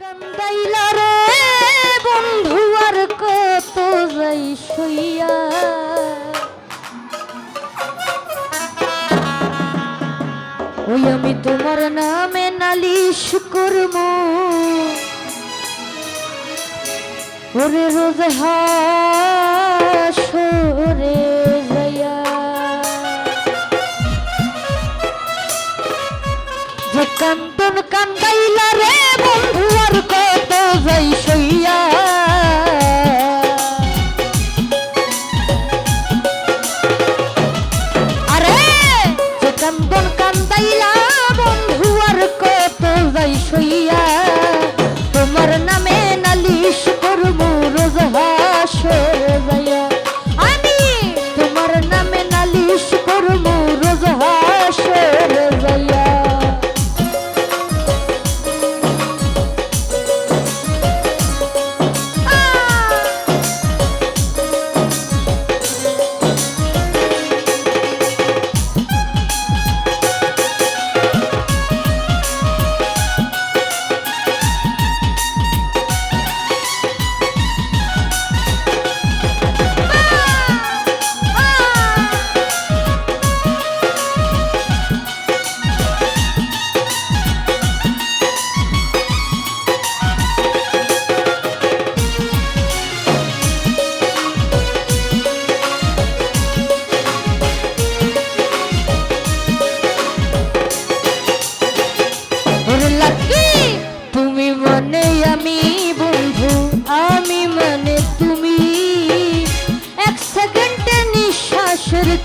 কান্দাইলা রে বন্ধু, আর কত যাই সইয়া। ওই আমি তোমার নামে নালিশ করব ওরে রোজ হাসরে যাইয়া। কান্দন কান্দাইলা রে বন্ধু, আর কত যাই সইয়া। আরে, যে কান্দন কান্দাইলা বন্ধু, আর কত যাই সইয়া।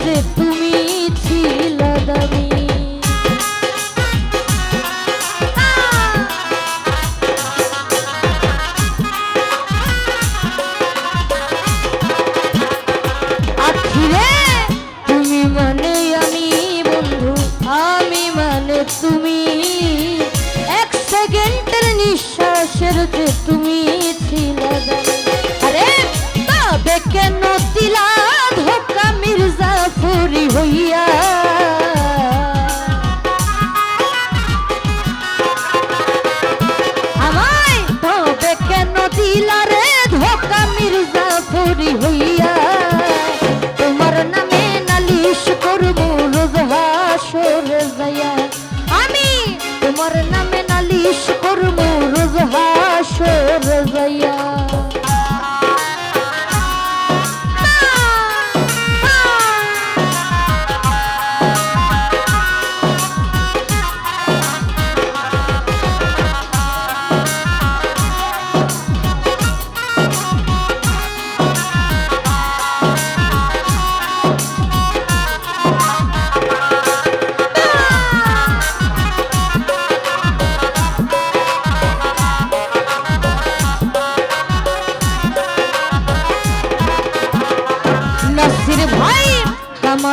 যে তুমি ছিল দামি। তুমি মানে আমি বন্ধু, আমি মানে তুমি। এক সেকেন্ডের নিঃশ্বাসের যে তুমি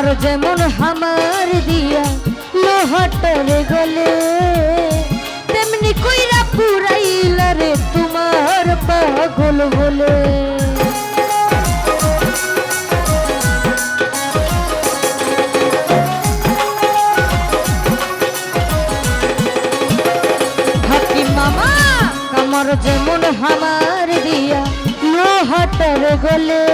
আমার যেমন হামার দিয়া লোহাটারে গলে, তেমনি কইরা পুরাইলা রে তোমার পাগল আমার যেমন হামার দিয়া লোহাটার গলে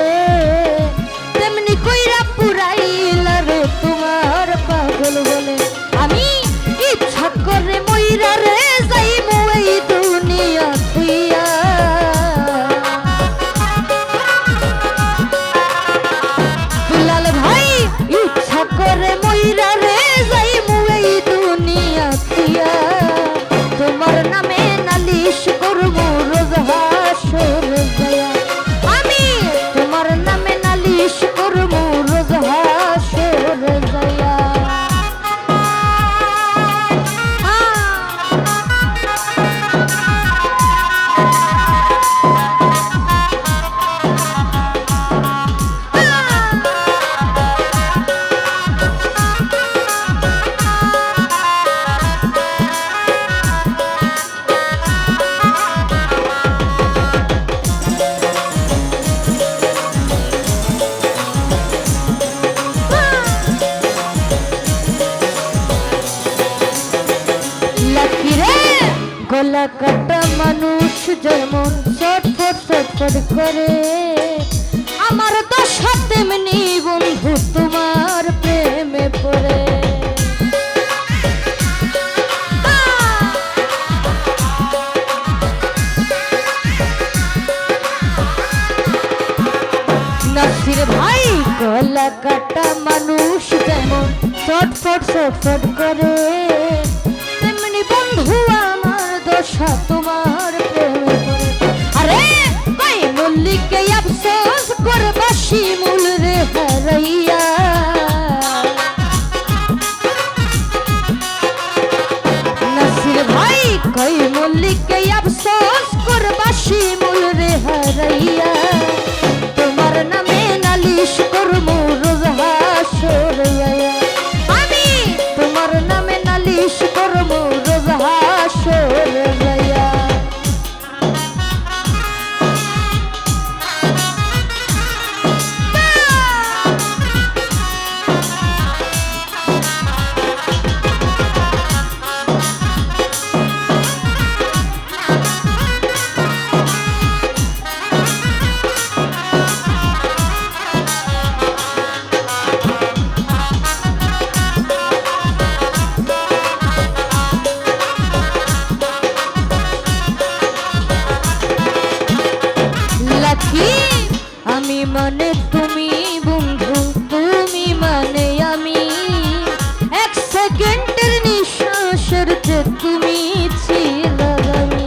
রে আমার দশা তেমনি বন্ধু তোমার প্রেমে পড়ে। নাসির ভাই গলা কাটা মানুষ যেমন চটফট চটফট করে, তেমনি বন্ধু আমার দশা তোমার। আমি মানে তুমি বন্ধু তুমি মানে আমি। এক সেকেন্ডের নিঃশ্বাসের যে তুমি ছিল আমি।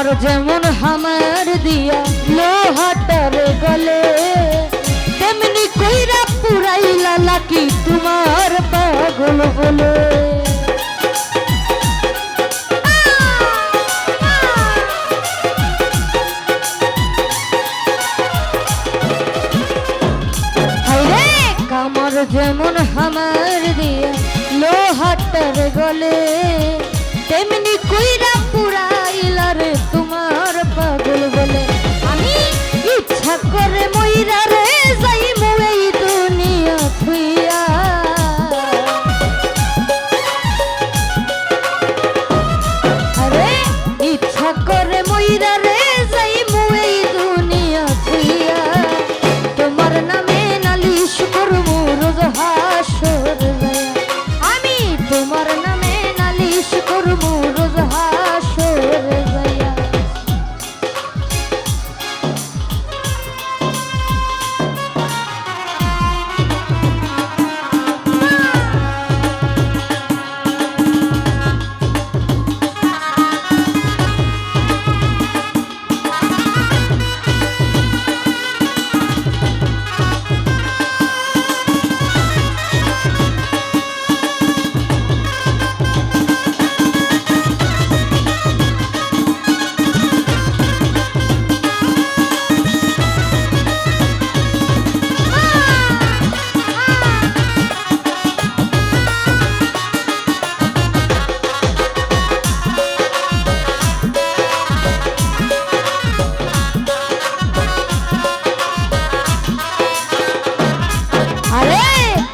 মর যেমন হামার দিয়া লোহাটার গলে, তেমনি কইরা পুরাইলা লাকি তোমার পাগল বলে। যেমন হামার দিয়া লোহাটার গলে, তেমনি কইরা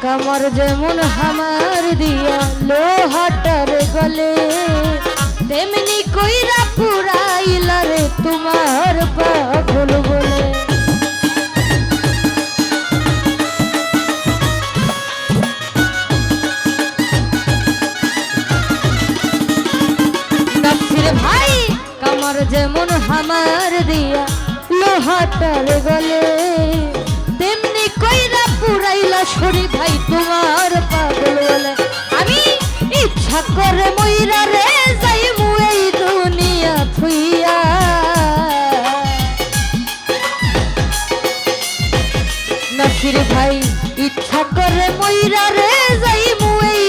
কামর যেমন হামার দিয়া, লোহাটার গলে। তেমনি কইরা পুরাইলা রে তোমার পাগল বলে। ভাই কামর যেমন হামার দিয়া, লোহাটার গলে। তেমনি কইরা পুরাইলা শরি ভাই তোমার পাগল বলে আমি ইচ্ছা করে মইরা রে যাই এই দুনিয়া থুইয়া। নাসির ভাই, ইচ্ছা করে ময়রা রে যাই এই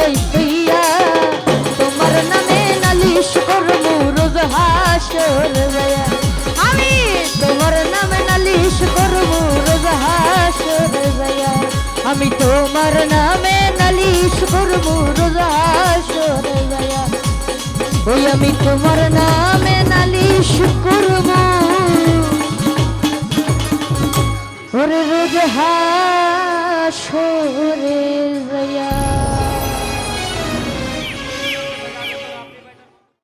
কত তোমার নামে নালিশ করব রোজ হাসর যায়া আমি তোমার নামে নালিশ করব রোজ হাসর যায়া আমি তোমার নামে নালিশ করব রোজ হাসর যায়া ওই আমি তোমার নামে নালিশ করব ওরে রোজ হাসরে